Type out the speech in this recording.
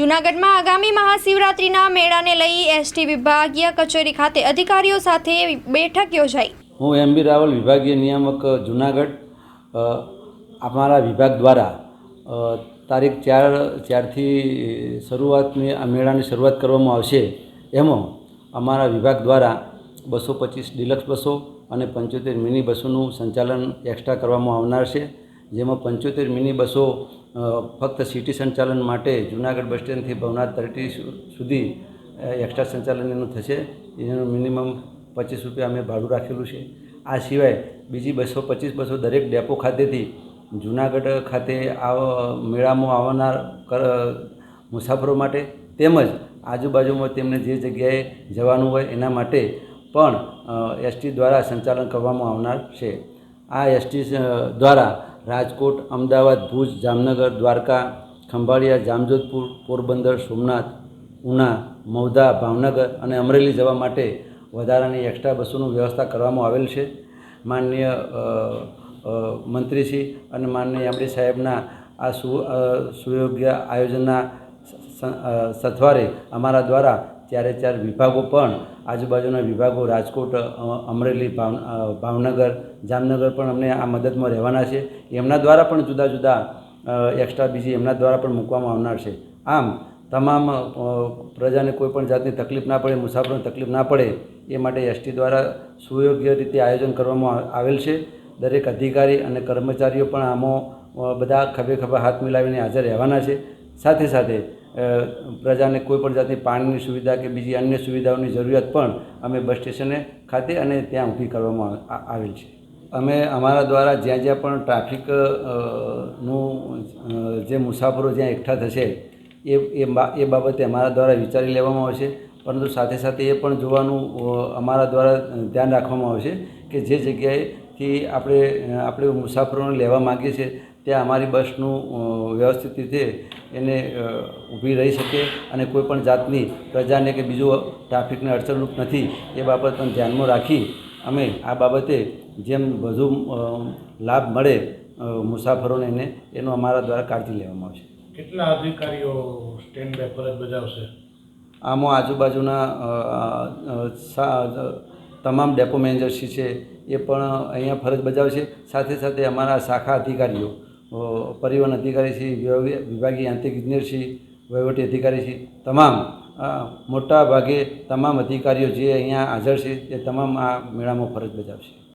જૂનાગઢમાં આગામી મહાશિવરાત્રિના મેળાને લઈ એસટી વિભાગીય કચેરી ખાતે અધિકારીઓ સાથે બેઠક યોજાઈ. હું એમ બી રાવલ, વિભાગીય નિયામક, જુનાગઢ. અમારા વિભાગ દ્વારા તારીખ ચાર, ચારથી શરૂઆતની આ મેળાની શરૂઆત કરવામાં આવશે. એમાં અમારા વિભાગ દ્વારા બસો પચીસ ડિલક્સ બસો અને પંચોતેર મિની બસોનું સંચાલન એક્સ્ટ્રા કરવામાં આવનાર છે. જેમાં પંચોતેર મિની બસો ફક્ત સિટી સંચાલન માટે જુનાગઢ બસ સ્ટેન્ડથી ભવનાથ તરટી સુધી એક્સ્ટ્રા સંચાલન એનું થશે. એનું મિનિમમ પચીસ રૂપિયા અમે ભાડું રાખેલું છે. આ સિવાય બીજી બસો, પચીસ બસો દરેક ડેપો ખાતેથી જુનાગઢ ખાતે આવ, મેળામાં આવનાર મુસાફરો માટે તેમજ આજુબાજુમાં તેમને જે જગ્યાએ જવાનું હોય એના માટે પણ એસટી દ્વારા સંચાલન કરવામાં આવનાર છે. આ એસટી દ્વારા રાજકોટ, અમદાવાદ, ભુજ, જામનગર, દ્વારકા, ખંભાળિયા, જામજોધપુર, પોરબંદર, સોમનાથ, ઉના મૌધા ભાવનગર અને અમરેલી જવા માટે વધારાની એક્સ્ટ્રા બસોનું વ્યવસ્થા કરવામાં આવેલ છે. માનનીય મંત્રીશ્રી અને માનનીય એમડી સાહેબના આ સુ સુયોગ્ય આયોજનના સથવારે અમારા દ્વારા ચારે ચાર વિભાગો પણ, આજુબાજુના વિભાગો, રાજકોટ અમરેલી, ભાવ ભાવનગર, જામનગર પણ અમને આ મદદમાં રહેવાના છે. એમના દ્વારા પણ જુદા જુદા એક્સ્ટ્રા બીજી એમના દ્વારા પણ મૂકવામાં આવનાર છે. આમ, તમામ પ્રજાને કોઈ પણ જાતની તકલીફ ના પડે, મુસાફરોને તકલીફ ના પડે, એ માટે એસટી દ્વારા સુયોગ્ય રીતે આયોજન કરવામાં આવેલ છે. દરેક અધિકારી અને કર્મચારીઓ પણ આમાં બધા ખભે ખભા હાથ મિલાવીને હાજર રહેવાના છે. સાથે સાથે પ્રજાને કોઈ પણ જાતની પાણીની સુવિધા કે બીજી અન્ય સુવિધાઓની જરૂરિયાત પણ અમે બસ સ્ટેશને ખાતે અને ત્યાં ઊભી કરવામાં આવેલ છે. અમે અમારા દ્વારા જ્યાં જ્યાં પણ ટ્રાફિકનું જે મુસાફરો જ્યાં એકઠા થશે, એ એ એ બાબતે અમારા દ્વારા વિચારી લેવામાં આવશે. પરંતુ સાથે સાથે એ પણ જોવાનું અમારા દ્વારા ધ્યાન રાખવામાં આવશે કે જે જગ્યાએથી આપણે આપણે મુસાફરોને લેવા માગીએ છીએ ત્યાં અમારી બસનું વ્યવસ્થિત રીતે એને ઊભી રહી શકે અને કોઈ પણ જાતની પ્રજાને કે બીજું ટ્રાફિકને અડચણરૂપ નથી એ બાબત પણ ધ્યાનમાં રાખી અમે આ બાબતે જેમ વધુ લાભ મળે મુસાફરોને એને એનો અમારા દ્વારા કાળજી લેવામાં આવશે. કેટલા અધિકારીઓ સ્ટેન્ડ બાય ફરજ બજાવશે? આમાં આજુબાજુના તમામ ડેપો મેનેજરશી છે એ પણ અહીંયા ફરજ બજાવશે. સાથે સાથે અમારા શાખા અધિકારીઓ પરિવહન અધિકારી શ્રી, વિભાગીય યાંત્રિક ઇજનેર શ્રી, વહીવટી અધિકારી શ્રી, તમામ મોટા ભાગે તમામ અધિકારીઓ જે અહીંયા હાજર છે તે તમામ આ મેળામાં ફરજ બજાવશે.